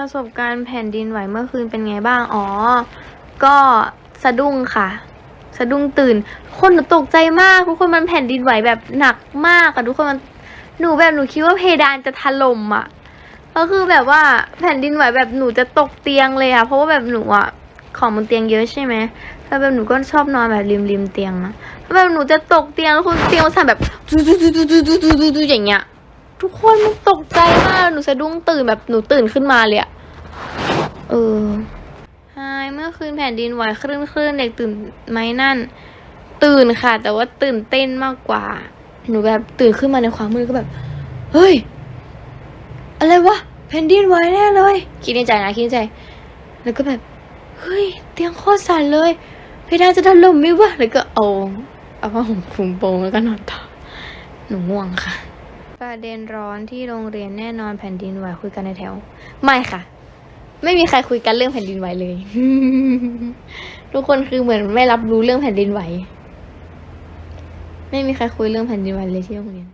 ประสบการณ์แผ่นดินไหวเมื่อคืนเป็นไงบ้าง อ๋อ ก็สะดุ้งค่ะ สะดุ้งตื่น คนหนูตกใจมากทุกคนมันแผ่นดินไหวแบบหนักมากอะทุกคนมันหนูแบบหนูคิดว่าเพดานจะถล่มอะก็คือแบบว่าแผ่นดินไหวแบบหนูจะตกเตียงเลยอะเพราะว่าแบบหนูอะของบนเตียงเยอะใช่ไหมแล้วแบบหนูก็ชอบนอนแบบริมริมๆเตียงอะแล้วแบบหนูจะตกเตียงแล้วคุณเตียงมันสั่นแบบอย่างเงี้ย ทุกคนมันตกใจมาก หนูสะดุ้งตื่นแบบหนูตื่นขึ้นมาเลยอะเออไฮเมื่อคืนแผ่นดินไหวคลื่นคลื่นเด็กตื่นไหมนั่น ตื่นค่ะ แต่ว่าตื่นเต้นมากกว่า หนูแบบตื่นขึ้นมาในความมืดก็แบบ เฮ้ย อะไรวะแผ่นดินไหวแน่เลย คิดในใจนะคิดในใจ แล้วก็แบบ เฮ้ย เตียงโคตรสั่นเลยเพดานจะถล่มไหมวะแล้วก็เอาเอาผ้าห่มคลุมโปงแล้วก็นอนต่อหนูง่วงค่ะ ประเด็นร้อนที่โรงเรียนแน่นอนแผ่นดินไหวคุยกันในแถว ไม่ค่ะ ไม่มีใครคุยกันเรื่องแผ่นดินไหวเลย ทุกคนคือเหมือนไม่รับรู้เรื่องแผ่นดินไหว ไม่มีใครคุยเรื่องแผ่นดินไหวเลยที่โรงเรียน